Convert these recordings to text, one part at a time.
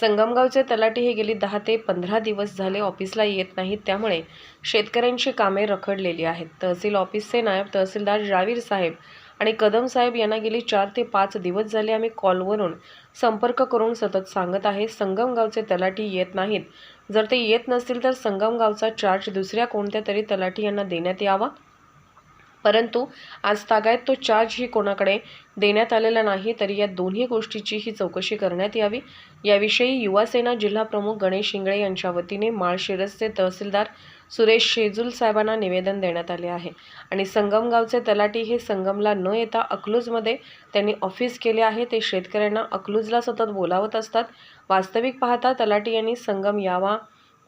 संगमगावचे तलाठी हे गेली दहा ते पंधरा दिवस झाले ऑफिसला येत नाहीत. त्यामुळे शेतकऱ्यांची कामे रखडलेली आहेत. तहसील ऑफिसचे नायब तहसीलदार जावीर साहेब आणि कदम साहेब यांना गेली चार ते पाच दिवस झाले आम्ही कॉलवरून संपर्क करून सतत सांगत आहे संगमगावचे तलाठी येत नाहीत. जर ते येत नसतील तर संगमगावचा चार्ज दुसऱ्या कोणत्या तरी तलाठी यांना देण्यात यावा? परंतु आज तागायत तो चार्जही कोणाकडे देण्यात आलेला नाही तरी या दोन्ही गोष्टीची ही चौकशी करण्यात यावी. याविषयी युवासेना जिल्हाप्रमुख गणेश शिंगळे यांच्या वतीने माळशिरसचे तहसीलदार सुरेश शेजूल साहेबांना निवेदन देण्यात आले आहे. आणि संगमगावचे तलाटी हे संगमला न येता अकलूजमध्ये त्यांनी ऑफिस केले आहे. ते शेतकऱ्यांना अकलूजला सतत बोलावत असतात. वास्तविक पाहता तलाटी यांनी संगम यावा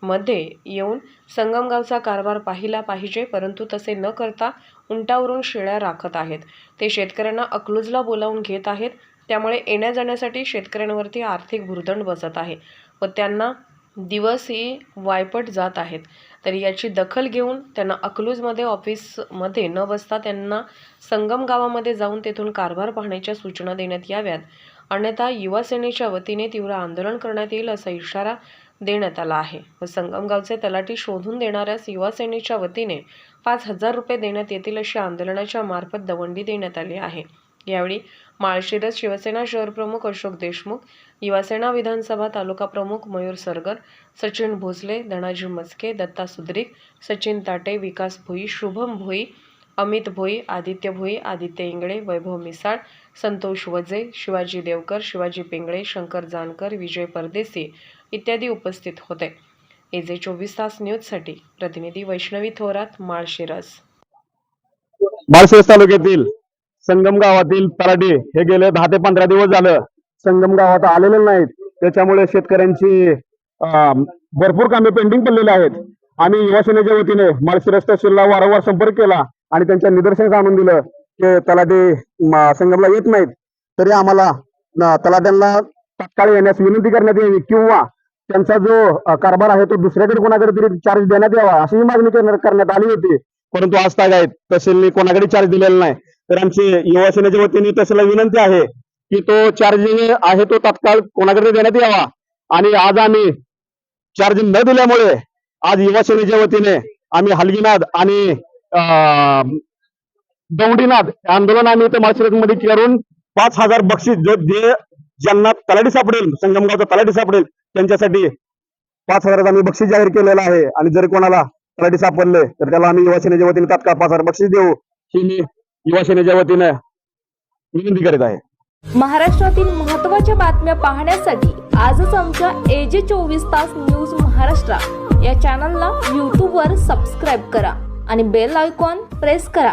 मध्ये येऊन संगमगावचा कारभार पाहिला पाहिजे परंतु तसे न करता उंटावरून शेळ्या राखत आहेत. ते शेतकऱ्यांना अकलूजला बोलावून घेत आहेत. त्यामुळे येण्या जाण्यासाठी शेतकऱ्यांवरती आर्थिक भुर्दंड बसत आहे व त्यांना दिवसही वायपट जात आहेत. तर याची दखल घेऊन त्यांना अकलूजमध्ये ऑफिसमध्ये न बसता त्यांना संगम गावामध्ये जाऊन तेथून कारभार पाहण्याच्या सूचना देण्यात याव्यात. अन्यथा युवासेनेच्या वतीने तीव्र आंदोलन करण्यात येईल असा इशारा देण्यात आला आहे. व संगमगावचे तलाठी शोधून देणाऱ्यास युवासेनेच्या वतीने पाच हजार रुपये देण्यात येतील अशी आंदोलनाच्या मार्फत दवंडी देण्यात आली आहे. यावेळी माळशिरस शिवसेना शहर प्रमुख अशोक देशमुख युवासेना विधानसभा तालुका प्रमुख मयूर सरगर सचिन भोसले धनाजी मस्के दत्ता सुद्रिक सचिन ताटे विकास भोई शुभम भोई अमित भोई आदित्य भोई आदित्य इंगळे वैभव मिसाळ संतोष वजे शिवाजी देवकर शिवाजी पिंगळे शंकर जानकर विजय परदेसी इत्यादी उपस्थित होते. एजे चोवीस तास न्यूजसाठी प्रतिनिधी वैष्णवी थोरात माळशिरस. माळशिरस तालुक्यातील संगम गावातील पराडे हे गेले दहा ते पंधरा दिवस झालं. संगम गावात आलेले नाहीत. त्याच्यामुळे शेतकऱ्यांची अं, भरपूर कामे पेंडिंग पडलेली आहेत. आम्ही युवा सेनेच्या वतीने माळशिरस तहसीलला वारंवार संपर्क केला आणि त्यांच्या निदर्शनास आणून दिलं की तलाटे संगमला येत नाहीत. तरी आम्हाला तलाट्यांना तात्काळ येण्यास विनंती करण्यात यावी किंवा त्यांचा जो कारभार आहे तो दुसऱ्याकडे कोणाकडे तरी चार्ज देण्यात यावा अशी मागणी करण्यात करण्यात आली होती. परंतु आज ताग आहेत तहसीलने कोणाकडे चार्ज दिलेला नाही. तर आमची युवा सेनेच्या वतीने तहसीलला विनंती आहे की तो चार्ज आहे तो तात्काळ कोणाकडे देण्यात यावा. आणि आज आम्ही चार्ज न दिल्यामुळे आज युवा सेनेच्या वतीने आम्ही हलगीनाद आणि अं, आंदोलन आम्ही इथे मध्ये करून पाच हजार बक्षीस जे ज्यांना तलाठी सापडेल संगमगावचा तलाठी सापडेल त्यांच्यासाठी पाच हजाराचं आम्ही बक्षीस जाहीर केलेलं आहे. आणि जर कोणाला तलाठी सापडले तर त्याला आम्ही युवा सेनेच्या वतीने तात्काळ पाच हजार बक्षीस देऊ. ही मी युवा सेनेच्या वतीने विनंती करीत आहे. महाराष्ट्रातील महत्त्वाच्या बातम्या पाहण्यासाठी आजच आमच्या एजे चोवीस तास न्यूज महाराष्ट्र या चॅनलला यूट्यूबवर सबस्क्राईब करा आणि बेल आयकॉन प्रेस करा.